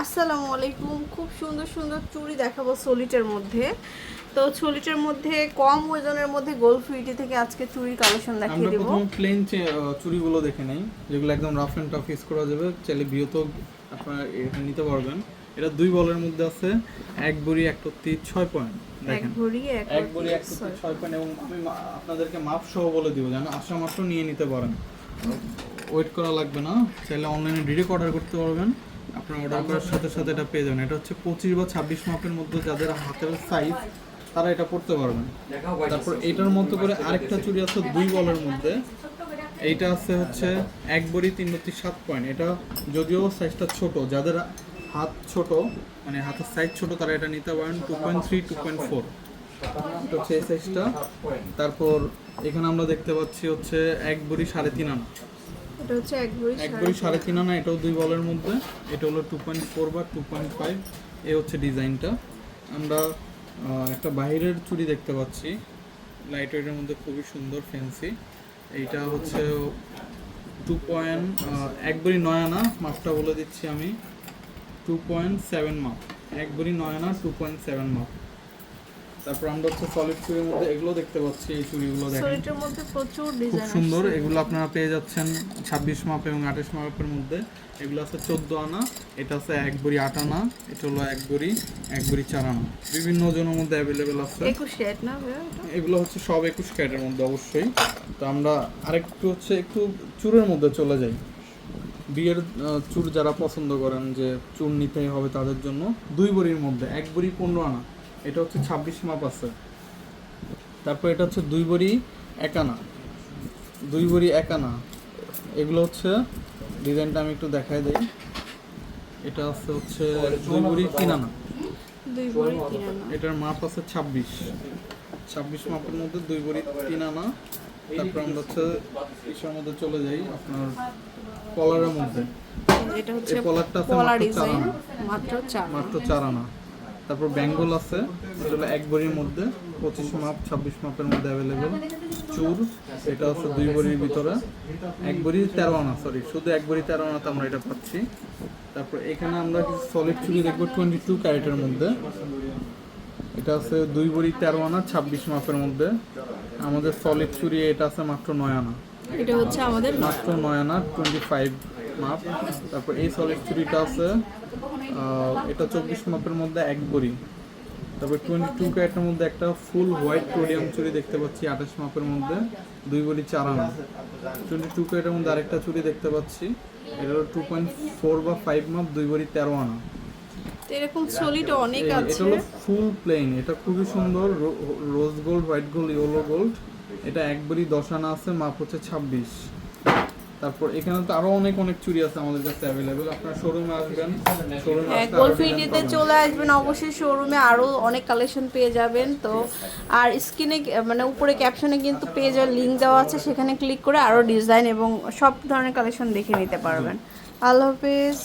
আসসালামু আলাইকুম। খুব সুন্দর সুন্দর চুড়ি দেখাবো সলিটের মধ্যে। তো সলিটের মধ্যে কম ওজনের মধ্যে গোল ফিটি থেকে আজকে চুড়ির কালেকশন দেখিয়ে আমরা প্রথম প্লেন চুড়িগুলো দেখে নেই। যেগুলো একদম রাফ এন্ড টাফ ইউজ করা যাবে। চাইলে বিয়ত আপনারা এখানে নিতে পারবেন। এটা দুই বলের মধ্যে আছে। এক বড়ি এক টত্তি ছয় পয়েন্ট এক দেখেন ভরি এক এক এক টত্তি ছয় পয়েন্ট এবং আমি আপনাদেরকে মাপ সহ বলে দিব যেন আসা মাত্র নিয়ে নিতে পারেন। ওয়েট করা লাগবে না। চাইলে অনলাইনে ডিরেক্ট অর্ডার করতে পারবেন। আপনার অর্ডার করার সাথে সাথে এটা পেয়ে যাবেন। এটা হচ্ছে পঁচিশ বা ছাব্বিশ মাপের মধ্যে যাদের হাতের সাইজ তারা এটা পড়তে পারবেন। তারপর এটার মতো করে আরেকটা চুড়ি আছে দুই বলের মধ্যে। এইটা আছে হচ্ছে এক বড়ি তিন বত্রিশ সাত পয়েন্ট এটা যদিও সাইজটা ছোট, যাদের হাত ছোট মানে হাতের সাইজ ছোট, তারা এটা নিতে পারেন two point three two point four হচ্ছে এই সাইজটা তারপর এখানে আমরা দেখতে পাচ্ছি হচ্ছে এক বড়ি সাড়ে তিন আনা। এটা হচ্ছে এক ভরি এক বড়ি সাড়ে তিন আনা এটাও দুই বলের মধ্যে। এটা হলো টু পয়েন্ট ফোর বা টু পয়েন্ট ফাইভ এ হচ্ছে ডিজাইনটা। আমরা একটা বাইরের চুড়ি দেখতে পাচ্ছি। লাইট ওয়েটের মধ্যে খুবই সুন্দর ফ্যান্সি এইটা হচ্ছে টু পয়েন্ট এক বড়ি নয় আনা মাপটা বলে দিচ্ছি আমি। টু পয়েন্ট সেভেন মাপ। এক বড়ি নয় আনা টু পয়েন্ট সেভেন মাপ। তারপর আমরা হচ্ছে সলিড চুড়ির মধ্যে এগুলো দেখতে পাচ্ছি এই চুড়িগুলো দেখেন। সলিটের মধ্যে প্রচুর খুব ডিজাইন সুন্দর এগুলো আপনারা পেয়ে যাচ্ছেন ছাব্বিশ মাপ এবং আঠাশ মাপের মধ্যে। এগুলো আছে চোদ্দ আনা এটা আছে এক বড়ি আট আনা এটা হলো এক বড়ি এক বড়ি চার আনা। বিভিন্ন ওজনের মধ্যে অ্যাভেলেবেল আছে। একুশ শেড না এগুলো হচ্ছে সব একুশ ক্যারেটের মধ্যে অবশ্যই। তো আমরা আরেকটু হচ্ছে একটু চুরের মধ্যে চলে যাই। বিয়ের চুর যারা পছন্দ করেন যে চুর নিতেই হবে তাদের জন্য দুই বড়ির মধ্যে এক বড়ি পনেরো আনা। এটা হচ্ছে ছাব্বিশ মাপ আছে তারপর এটা হচ্ছে দুই বড়ি এক আনা দুই বড়ি এক আনা এগুলো হচ্ছে ডিজাইনটা আমি একটু দেখাই দিই। এটা আছে হচ্ছে দুই বড়ি তিন আনা এটার মাপ আছে ছাব্বিশ। ছাব্বিশ মাপের মধ্যে দুই বড়ি তিন আনা তারপর আমরা হচ্ছে ইসের মধ্যে চলে যাই আপনার কলারের মধ্যে। এটা হচ্ছে কলারটা আছে মাত্র চার আনা মাত্র চার মাত্র চার আনা তারপর বেঙ্গল আছে এটা হলো এক বড়ির মধ্যে পঁচিশ মাপ ছাব্বিশ মাপের মধ্যে অ্যাভেলেবেল চুর এটা হচ্ছে দুই বড়ির ভিতরে। এক বড়ি তেরো আনা সরি শুধু এক বড়ি তেরো আনাতে আমরা এটা পাচ্ছি। তারপর এখানে আমরা কিছু সলিড চুরি দেখব টোয়েন্টি টু ক্যারেটের মধ্যে। এটা আছে দুই বড়ি তেরো আনা ছাব্বিশ মাপের মধ্যে। আমাদের সলিড চুরি এটা আছে মাত্র নয় আনা। এটা হচ্ছে আমাদের মাত্র নয় আনা টোয়েন্টি ফাইভ মাপ তারপর এই সলিড চুরিটা আছে এটা চব্বিশ মাপের মধ্যে এক বড়ি। তারপর টোয়েন্টি টু ক্যারেটের মধ্যে একটা ফুল হোয়াইট টোডিয়াম চুরি দেখতে পাচ্ছি আঠাশ মাপের মধ্যে দুই বড়ি চার আনা। টোয়েন্টি টু ক্যারেটের মধ্যে আরেকটা চুরি দেখতে পাচ্ছি এটা হলো টু পয়েন্ট ফোর বা ফাইভ মাপ দুই বড়ি তেরো আনা। এরকম সলিড অনেক এই- এটা হলো ফুল প্লেন এটা খুবই সুন্দর rose gold white gold yellow gold এটা একবারই দশ আনা আছে মাপ হচ্ছে ছাব্বিশ। তারপর এখানে তো আরও অনেক অনেক চুড়ি আছে আমাদের কাছে অ্যাভেলেবেল আপনারা শোরুমে আসবেন শোরুমে হ্যাঁ গোলফিটিতে চলে আসবেন অবশ্যই শোরুমে আরও অনেক কালেকশন পেয়ে যাবেন তো আর স্ক্রিনে মানে উপরে ক্যাপশনে কিন্তু পেজের লিংক দেওয়া আছে সেখানে ক্লিক করে আরও ডিজাইন এবং সব ধরনের কালেকশন দেখে নিতে পারবেন। আল্লাহ হাফেজ।